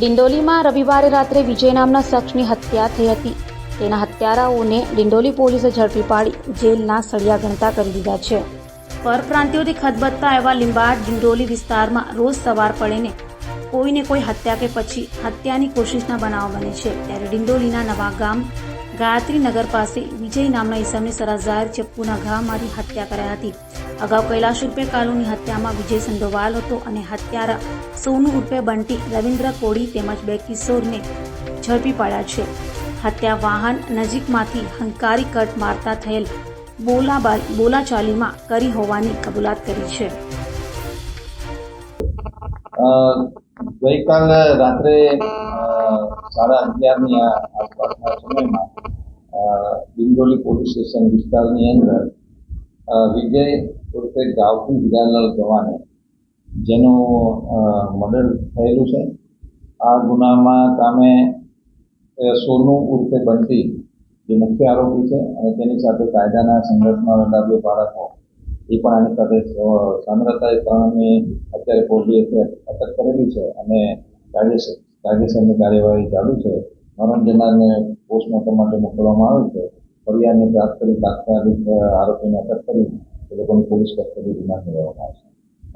ડિંડોલીમાં રવિવારે રાત્રે વિજય નામના શખ્સની હત્યા થઈ હતી. તેના હત્યારાઓને ડિંડોલી પોલીસે ઝડપી પાડી જેલના સળિયા ગણતા કરી દીધા છે. પરપ્રાંતિઓથી ખદબદતા એવા લીંબાડ ડિંડોલી વિસ્તારમાં રોજ સવાર પડેને કોઈને કોઈ હત્યા કે પછી હત્યાની કોશિશના બનાવ બને છે. ત્યારે ડિંડોલીના નવા ગામ ગાયત્રી નગર પાસે વિજય નામના ઈસમની સરાઝાર ચપ્પુના ઘા મારી હત્યા કરાઈ હતી. અગાઉ કૈલાશ ઉર્ફે કાલુની હત્યામાં વિજય સંડોવાલ હતો અને હત્યારા સોનુ ઉર્ફે બંટી રવિન્દ્ર કોડી તેમજ બે કિશોરને ઝડપી પાડ્યા છે. હત્યા વાહન નજીકમાંથી હંકારી કટ મારતા થયેલ બોલાબાલ બોલાચાલીમાં કરી હોવાની કબૂલાત કરી છે. ગઈકાલ રાત્રે સાડા અગિયારની આસપાસના સમયમાં ડિંડોલી પોલીસ સ્ટેશન વિસ્તારની અંદર વિજય ઉર્ફે ગાવતી હીરાલાલ ગવાને જેનું મર્ડર થયેલું છે. આ ગુનામાં કામે સોનું ઉર્ફે બંટી જે મુખ્ય આરોપી છે અને તેની સાથે કાયદાના સંઘર્ષમાં રહેલા બાળકો એ પણ આની સાથે અ, સામ્રતા એ ત્રણની અત્યારે પોલીસે અટક કરેલી છે અને કાયદેસર કાયદેસરની કાર્યવાહી ચાલુ છે. મરણ જનારને પોસ્ટમોર્ટમ માટે મોકલવામાં આવે છે. ફરિયાદને પ્રાપ્ત કરી તાત્કાલિક આરોપીને અટક કરી એ લોકોની પોલીસ કસ્ટડી રિમાન્ડ લેવામાં આવશે.